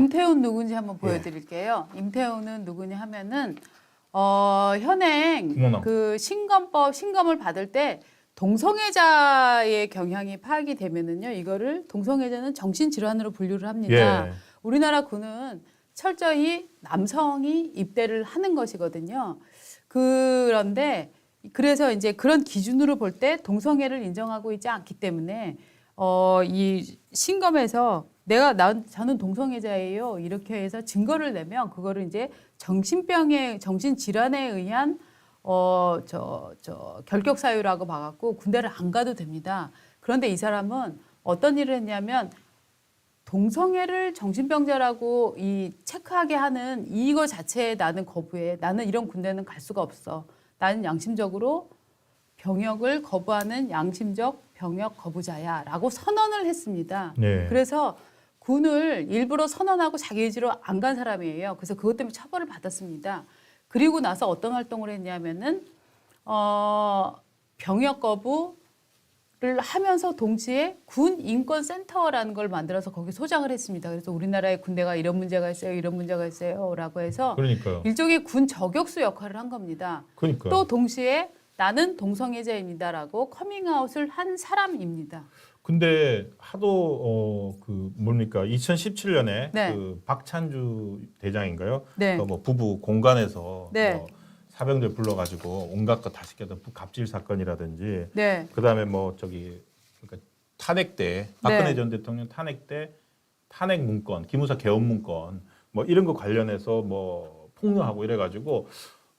임태훈 누군지 한번 보여드릴게요. 임태훈은 누구냐 하면은 어, 현행 구몬왕. 그 신검법 신검을 받을 때 동성애자의 경향이 파악이 되면은요 이거를 동성애자는 정신질환으로 분류를 합니다. 예. 우리나라 군은 철저히 남성이 입대를 하는 것이거든요. 그런데 그래서 이제 그런 기준으로 볼 때 동성애를 인정하고 있지 않기 때문에 어, 이 신검에서 내가 난 저는 동성애자예요 이렇게 해서 증거를 내면 그거를 이제 정신병에 정신 질환에 의한 어 저 저 결격 사유라고 봐갖고 군대를 안 가도 됩니다. 그런데 이 사람은 어떤 일을 했냐면 동성애를 정신병자라고 이 체크하게 하는 이거 자체에 나는 거부해. 나는 이런 군대는 갈 수가 없어. 나는 양심적으로 병역을 거부하는 양심적 병역 거부자야라고 선언을 했습니다. 네. 그래서 군을 일부러 선언하고 자기 의지로 안 간 사람이에요. 그래서 그것 때문에 처벌을 받았습니다. 그리고 나서 어떤 활동을 했냐면은 어 병역 거부를 하면서 동시에 군 인권 센터라는 걸 만들어서 거기 소장을 했습니다. 그래서 우리나라의 군대가 이런 문제가 있어요, 이런 문제가 있어요라고 해서 그러니까요. 일종의 군 저격수 역할을 한 겁니다. 그러니까. 또 동시에 나는 동성애자입니다라고 커밍아웃을 한 사람입니다. 근데 하도 어 그 뭡니까 2017년에 네. 그 박찬주 대장인가요? 네. 그뭐 부부 공간에서 네. 뭐 사병들 불러가지고 온갖 거 다 시켰던 갑질 사건이라든지 네. 그다음에 뭐 저기 그러니까 탄핵 때 박근혜 네. 전 대통령 탄핵 때 탄핵 문건 기무사 개헌 문건 뭐 이런 거 관련해서 뭐 폭로하고 이래가지고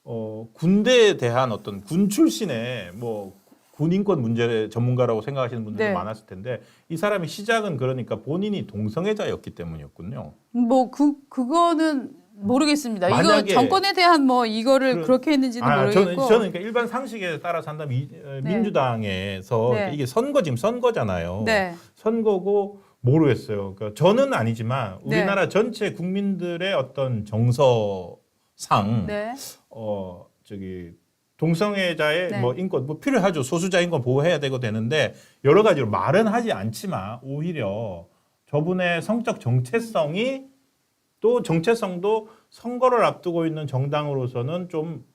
어 군대에 대한 어떤 군 출신의 뭐 군인권 문제 전문가라고 생각하시는 분들도 네. 많았을 텐데 이 사람이 시작은 그러니까 본인이 동성애자였기 때문이었군요. 뭐 그 그거는 모르겠습니다. 이거 만약에- 정권에 대한 뭐 이거를 그- 그렇게 했는지는 아, 저는, 모르겠고. 저는 그러니까 일반 상식에 따라서 한다면 이, 어, 네. 민주당에서 네. 이게 선거 지금 선거잖아요. 네. 선거고 모르겠어요. 그러니까 저는 아니지만 네. 우리나라 전체 국민들의 어떤 정서상 네. 어 저기 동성애자의 네. 뭐 인권 뭐 필요하죠. 소수자 인권 보호해야 되고 되는데 여러 가지로 말은 하지 않지만 오히려 저분의 성적 정체성이 또 정체성도 선거를 앞두고 있는 정당으로서는 좀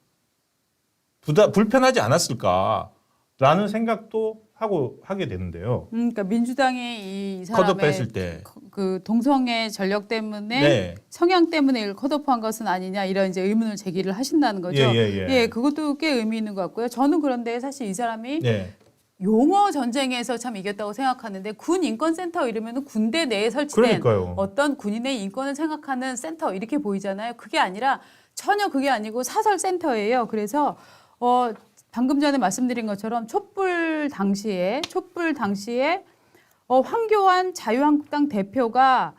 부다 불편하지 않았을까라는 생각도 하고 하게 되는데요. 음, 그러니까 민주당이 이 사람의 때. 그 동성애 전력 때문에 네. 성향 때문에 이걸 컷오프한 것은 아니냐 이런 이제 의문을 제기를 하신다는 거죠. 예, 예, 예. 그것도 꽤 의미 있는 것 같고요. 저는 그런데 사실 이 사람이 네. 용어 전쟁에서 참 이겼다고 생각하는데 군 인권센터 이러면 군대 내에 설치된 그러니까요. 어떤 군인의 인권을 생각하는 센터 이렇게 보이잖아요. 그게 아니라 전혀 그게 아니고 사설 센터예요. 그래서 어 방금 전에 말씀드린 것처럼 촛불 당시에 촛불 당시에 어 황교안 자유한국당 대표가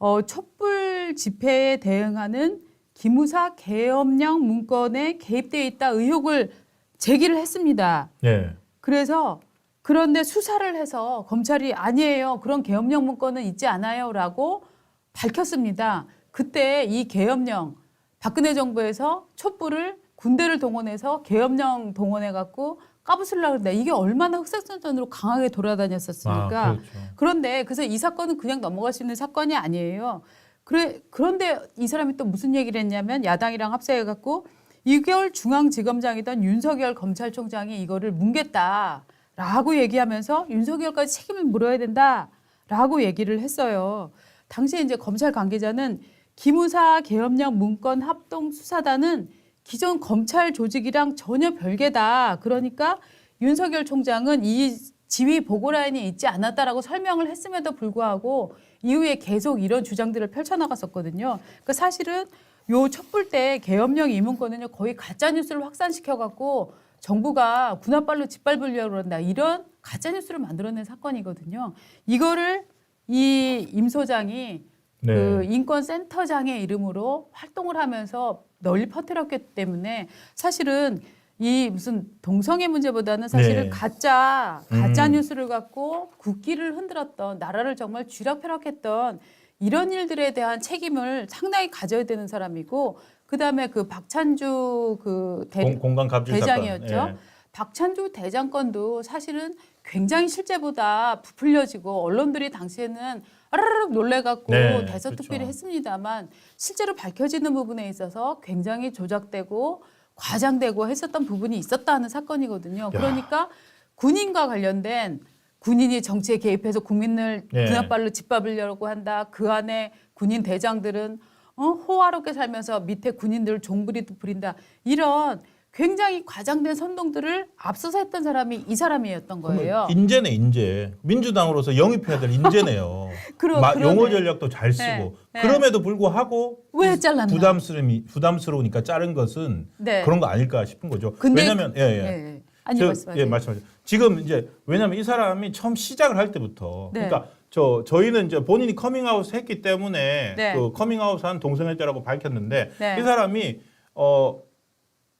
어 촛불 집회에 대응하는 기무사 계엄령 문건에 개입돼 있다 의혹을 제기를 했습니다. 네. 그래서 그런데 수사를 해서 검찰이 아니에요. 그런 계엄령 문건은 있지 않아요라고 밝혔습니다. 그때 이 계엄령 박근혜 정부에서 촛불을 군대를 동원해서 계엄령 동원해 갖고 까부술라 그런다. 이게 얼마나 흑색선전으로 강하게 돌아다녔었습니까? 아, 그렇죠. 그런데 그래서 이 사건은 그냥 넘어갈 수 있는 사건이 아니에요. 그래 그런데 이 사람이 또 무슨 얘기를 했냐면 야당이랑 합세해 갖고 이걸 중앙지검장이던 윤석열 검찰총장이 이거를 뭉갰다라고 얘기하면서 윤석열까지 책임을 물어야 된다라고 얘기를 했어요. 당시에 이제 검찰 관계자는 기무사 계엄령 문건 합동 수사단은 기존 검찰 조직이랑 전혀 별개다. 그러니까 윤석열 총장은 이 지휘 보고 라인이 있지 않았다라고 설명을 했음에도 불구하고 이후에 계속 이런 주장들을 펼쳐나갔었거든요. 그러니까 사실은 요 촛불 때 계엄령 이문건은요 거의 가짜 뉴스를 확산시켜 갖고 정부가 군합발로 짓밟으려고 그런다 이런 가짜 뉴스를 만들어낸 사건이거든요. 이거를 이 임 소장이 네. 그 인권센터장의 이름으로 활동을 하면서 널리 퍼뜨렸기 때문에 사실은 이 무슨 동성애 문제보다는 사실은 네. 가짜 가짜 음. 뉴스를 갖고 국기를 흔들었던 나라를 정말 쥐락펴락했던 이런 일들에 대한 책임을 상당히 가져야 되는 사람이고 그다음에 그 박찬주 그 대, 공, 공간 갑질 대장이었죠. 예. 박찬주 대장 건도 사실은 굉장히 실제보다 부풀려지고 언론들이 당시에는 빠르륵 놀래갖고 네, 대서특필을 그렇죠. 했습니다만 실제로 밝혀지는 부분에 있어서 굉장히 조작되고 과장되고 했었던 부분이 있었다는 사건이거든요. 그러니까 군인과 관련된 군인이 정치에 개입해서 국민을 네. 그날발로 짓밟으려고 한다. 그 안에 군인 대장들은 어, 호화롭게 살면서 밑에 군인들 종부리도 부린다. 이런 굉장히 과장된 선동들을 앞서서 했던 사람이 이 사람이었던 거예요. 인재네 인재. 민주당으로서 영입해야 될 인재네요. 그러- 마-. 용어 전략도 잘 쓰고 네, 네. 그럼에도 불구하고 왜 잘랐나? 부담스러움이 부담스러우니까 자른 것은 네. 그런 거 아닐까 싶은 거죠. 근데 왜냐면 예, 예. 예, 예. 아니 저- 말씀하세요. 예, 말씀하세요. 지금 이제 왜냐면 이 사람이 처음 시작을 할 때부터 네. 그러니까 저 저희는 이제 본인이 커밍아웃 했기 때문에 네. 그 커밍아웃한 동성애자라고 밝혔는데 네. 이 사람이 어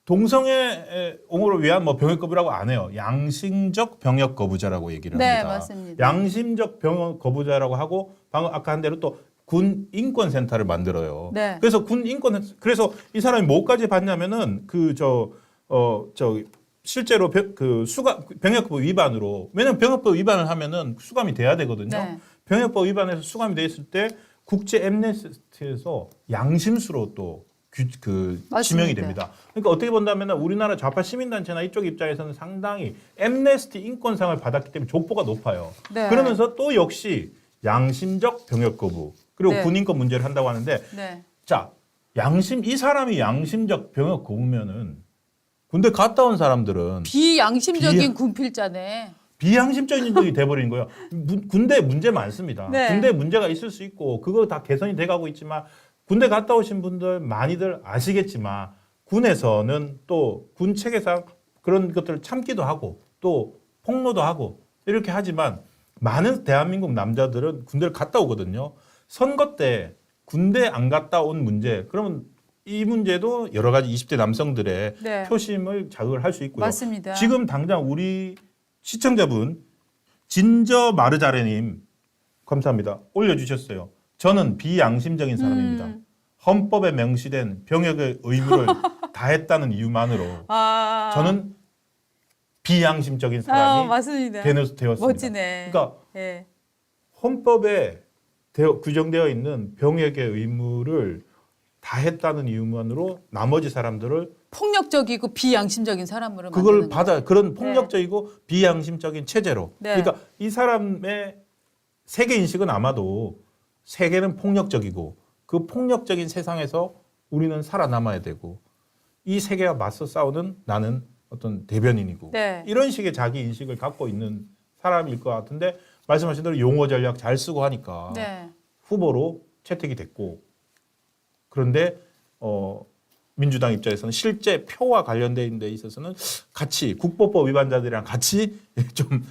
동성애 옹호를 위한 뭐 병역 거부라고 안 해요. 양심적 병역 거부자라고 얘기를 네, 합니다. 맞습니다. 양심적 병역 거부자라고 하고 방금 아까 한 대로 또 군 인권 센터를 만들어요. 네. 그래서 군 인권 그래서 이 사람이 뭐까지 받냐면은 그 저 어 저 실제로 병, 그 수감 병역법 위반으로 왜냐면 병역법 위반을 하면은 수감이 돼야 되거든요. 네. 병역법 위반해서 수감이 돼 있을 때 국제 엠네스티에서 양심수로 또 그 맞습니다. 지명이 됩니다. 그러니까 어떻게 본다면 우리나라 좌파 시민단체나 이쪽 입장에서는 상당히 엠네스티 인권상을 받았기 때문에 족보가 높아요. 네. 그러면서 또 역시 양심적 병역 거부 그리고 네. 군인권 문제를 한다고 하는데 네. 자 양심 이 사람이 양심적 병역 거부면은 군대 갔다 온 사람들은 비양심적인 비- 군필자네. 비양심적인 적이 돼버린 거예요. 문- 군대 문제 많습니다. 네. 군대 문제가 있을 수 있고 그거 다 개선이 돼가고 있지만 군대 갔다 오신 분들 많이들 아시겠지만 군에서는 또 군 체계상 그런 것들을 참기도 하고 또 폭로도 하고 이렇게 하지만 많은 대한민국 남자들은 군대를 갔다 오거든요. 선거 때 군대 안 갔다 온 문제 그러면 이 문제도 여러 가지 20대 남성들의 네. 표심을 자극을 할 수 있고요. 맞습니다. 지금 당장 우리 시청자분 진저 마르자레님 감사합니다. 올려주셨어요. 저는 비양심적인 사람입니다. 음. 헌법에 명시된 병역의 의무를 다했다는 이유만으로 아. 저는 비양심적인 아, 사람이. 되는, 되었습니다. 멋지네. 그러니까 예. 헌법에 되어- 규정되어 있는 병역의 의무를 다했다는 이유만으로 나머지 사람들을 폭력적이고 비양심적인 사람으로 그걸 받아 그런 폭력적이고 비양심적인 체제로 네. 그러니까 이 사람의 세계 인식은 아마도 세계는 폭력적이고 그 폭력적인 세상에서 우리는 살아남아야 되고 이 세계와 맞서 싸우는 나는 어떤 대변인이고 네. 이런 식의 자기 인식을 갖고 있는 사람일 것 같은데 말씀하신 대로 용어 전략 잘 쓰고 하니까 네. 후보로 채택이 됐고 그런데 어 민주당 입장에서는 실제 표와 관련된 데 있어서는 같이 국보법 위반자들이랑 같이 좀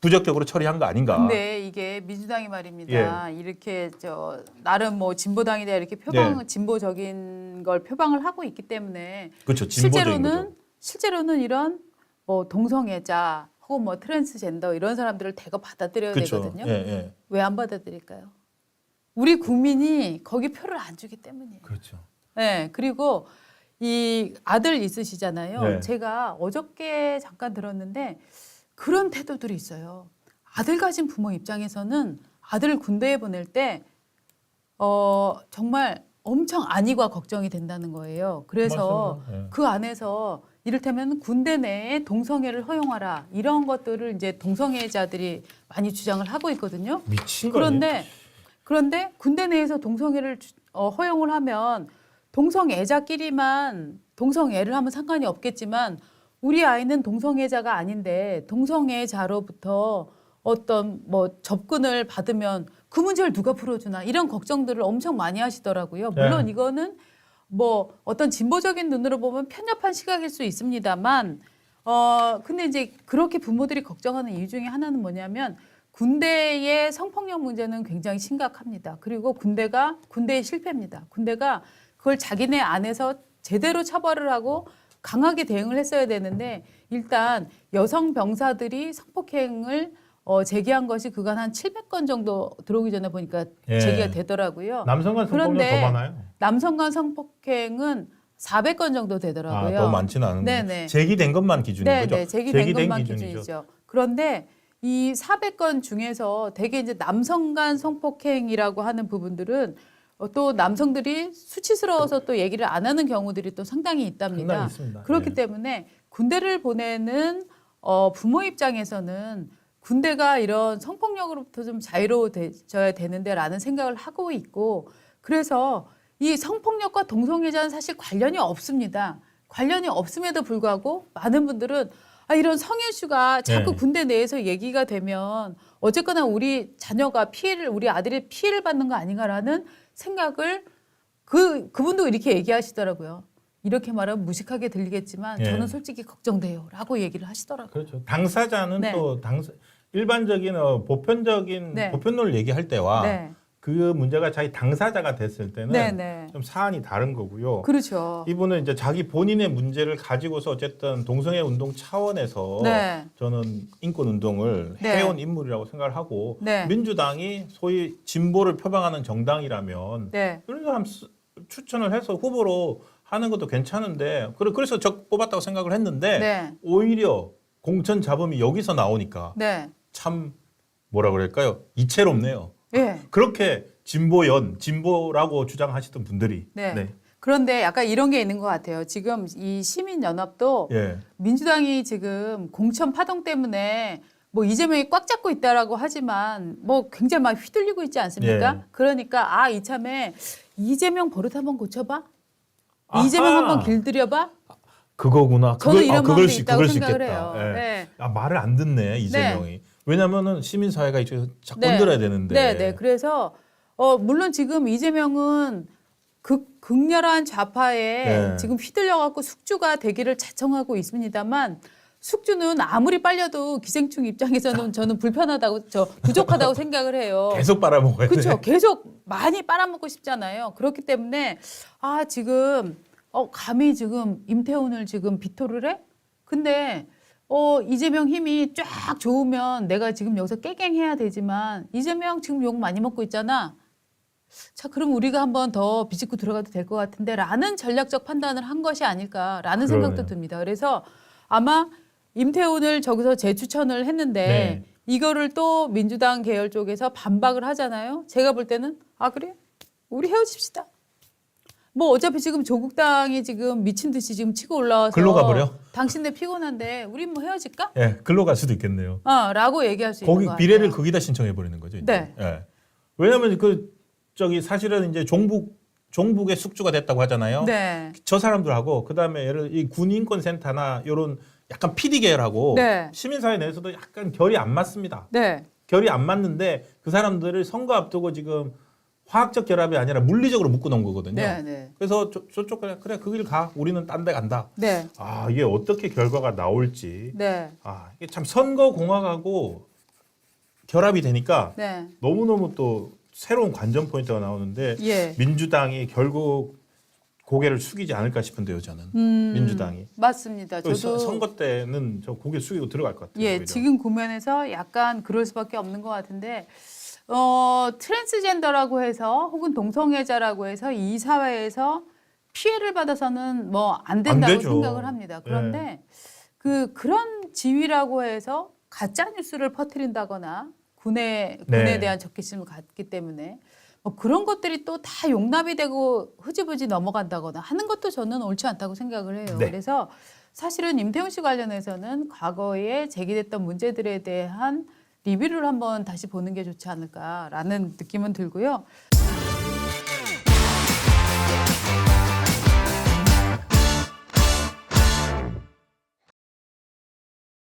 부적격으로 처리한 거 아닌가. 근데 이게 민주당이 말입니다. 이렇게 저 나름 뭐 진보당이다 이렇게 표방 네. 진보적인 걸 표방을 하고 있기 때문에 그렇죠. 진보적인 실제로는 거죠. 실제로는 이런 뭐 동성애자 혹은 뭐 트랜스젠더 이런 사람들을 대거 받아들여야 그렇죠. 되거든요. 예, 예. 왜 안 받아들일까요? 우리 국민이 거기 표를 안 주기 때문이에요. 그렇죠. 네, 그리고 이 아들 있으시잖아요. 네. 제가 어저께 잠깐 들었는데 그런 태도들이 있어요. 아들 가진 부모 입장에서는 아들을 군대에 보낼 때 어, 정말 엄청 안위가 걱정이 된다는 거예요. 그래서. 예. 그 안에서 이를테면 군대 내에 동성애를 허용하라 이런 것들을 이제 동성애자들이 많이 주장을 하고 있거든요. 미친? 그런데 그런데 군대 내에서 동성애를 주- 어, 허용을 하면 동성애자끼리만 동성애를 하면 상관이 없겠지만 우리 아이는 동성애자가 아닌데 동성애자로부터 어떤 뭐 접근을 받으면 그 문제를 누가 풀어주나 이런 걱정들을 엄청 많이 하시더라고요. 물론 네. 이거는 뭐 어떤 진보적인 눈으로 보면 편협한 시각일 수 있습니다만 어 근데 이제 그렇게 부모들이 걱정하는 이유 중에 하나는 뭐냐면 군대의 성폭력 문제는 굉장히 심각합니다. 그리고 군대가 군대의 실패입니다. 군대가 그걸 자기네 안에서 제대로 처벌을 하고 강하게 대응을 했어야 되는데 일단 여성 병사들이 성폭행을 어, 제기한 것이 그간 한 700건 정도 들어오기 전에 보니까 예. 제기가 되더라고요. 남성 간 성폭력 그런데 더 많아요. 남성 간 성폭행은 400건 정도 되더라고요. 아, 더 많지는 않은데 네네. 제기된 것만 기준인 네, 거죠. 네, 제기된 것만 기준이죠. 기준이죠. 그런데 이 400건 중에서 대개 이제 남성 간 성폭행이라고 하는 부분들은 어, 또 남성들이 수치스러워서 또 얘기를 안 하는 경우들이 또 상당히 있답니다. 있습니다. 그렇기 네. 때문에 군대를 보내는 어, 부모 입장에서는 군대가 이런 성폭력으로부터 좀 자유로워져야 되는데라는 생각을 하고 있고 그래서 이 성폭력과 동성애자는 사실 관련이 없습니다. 관련이 없음에도 불구하고 많은 분들은 아, 이런 성일수가 자꾸 네. 군대 내에서 얘기가 되면 어쨌거나 우리 자녀가 피해를 우리 아들이 피해를 받는 거 아닌가라는 생각을 그 그분도 이렇게 얘기하시더라고요. 이렇게 말하면 무식하게 들리겠지만 예. 저는 솔직히 걱정돼요라고 얘기를 하시더라고요. 그렇죠. 당사자는 네. 또 당사 일반적인 어, 보편적인 네. 보편론을 얘기할 때와 네. 그 문제가 자기 당사자가 됐을 때는 네, 네. 좀 사안이 다른 거고요. 그렇죠. 이분은 이제 자기 본인의 문제를 가지고서 어쨌든 동성애 운동 차원에서 네. 저는 인권 운동을 네. 해온 인물이라고 생각을 하고 네. 민주당이 소위 진보를 표방하는 정당이라면 네. 그런 사람 수- 추천을 해서 후보로 하는 것도 괜찮은데 그래- 그래서 적 뽑았다고 생각을 했는데 네. 오히려 공천 잡음이 여기서 나오니까 네. 참 뭐라 그럴까요 이채롭네요. 예. 그렇게 진보연 진보라고 주장하시던 분들이 네. 그런데 약간 이런 게 있는 것 같아요. 지금 이 시민연합도 예. 민주당이 지금 공천 파동 때문에 뭐 이재명이 꽉 잡고 있다라고 하지만 뭐 굉장히 막 휘둘리고 있지 않습니까? 예. 그러니까 아 이참에 이재명 버릇 한번 고쳐봐. 아하. 이재명 한번 길들여봐. 그거구나. 저는 그걸, 이런 아, 그럴 수, 있다고 수 생각을. 해요. 예. 네. 아, 말을 안 듣네 이재명이. 왜냐면은 시민사회가 이쪽에서 자꾸 네. 건드려야 되는데. 네, 네. 그래서 어 물론 지금 이재명은 극 극렬한 좌파에 네. 지금 휘둘려 갖고 숙주가 되기를 자청하고 있습니다만 숙주는 아무리 빨려도 기생충 입장에서는 저는 불편하다고 저 부족하다고 생각을 해요. 계속 빨아먹어야 돼. 그렇죠. 계속 많이 빨아먹고 싶잖아요. 그렇기 때문에 아 지금 어 감히 지금 임태훈을 지금 비토를 해? 근데 어 이재명 힘이 쫙 좋으면 내가 지금 여기서 깨갱해야 되지만 이재명 지금 욕 많이 먹고 있잖아. 자 그럼 우리가 한번 더 비집고 들어가도 될 것 같은데 라는 전략적 판단을 한 것이 아닐까라는 생각도 그러네요. 듭니다. 그래서 아마 임태훈을 저기서 재추천을 했는데 네. 이거를 또 민주당 계열 쪽에서 반박을 하잖아요. 제가 볼 때는 아 그래 우리 헤어집시다. 뭐 어차피 지금 조국 당이 지금 미친 듯이 지금 치고 올라와서 글로 가버려? 당신네 피곤한데 우리 뭐 헤어질까? 예, 글로 갈 수도 있겠네요. 어라고 얘기할 수 거기 있는 거 비례를. 거기다 신청해 버리는 거죠. 이제. 네. 예. 왜냐하면 그 저기 사실은 이제 종북 종북의 숙주가 됐다고 하잖아요. 네. 저 사람들하고 그다음에 예를 이 군인권센터나 이런 약간 PD 계열하고 네. 시민사회 내에서도 약간 결이 안 맞습니다. 네. 결이 안 맞는데 그 사람들을 선거 앞두고 지금 화학적 결합이 아니라 물리적으로 묶어 놓은 거거든요. 네. 네. 그래서 저, 저쪽 그래 그래 그 길 가. 우리는 딴 데 간다. 네. 아 이게 어떻게 결과가 나올지. 네. 아 이게 참 선거 공학하고 결합이 되니까 네. 너무 너무 또 새로운 관전 포인트가 나오는데 예. 민주당이 결국 고개를 숙이지 않을까 싶은데요, 저는 음, 민주당이. 맞습니다. 또 저도 서- 선거 때는 저 고개 숙이고 들어갈 것 같아요. 예, 오히려. 지금 국면에서 약간 그럴 수밖에 없는 것 같은데 어, 트랜스젠더라고 해서 혹은 동성애자라고 해서 이 사회에서 피해를 받아서는 뭐 안 된다고 되죠. 생각을 합니다. 그런데 그 그런 지위라고 해서 가짜 뉴스를 퍼뜨린다거나 군에 군에 네. 대한 적개심을 갖기 때문에 뭐 그런 것들이 또 다 용납이 되고 흐지부지 넘어간다거나 하는 것도 저는 옳지 않다고 생각을 해요. 네. 그래서 사실은 임태훈 씨 관련해서는 과거에 제기됐던 문제들에 대한 리뷰를 한번 다시 보는 게 좋지 않을까라는 느낌은 들고요.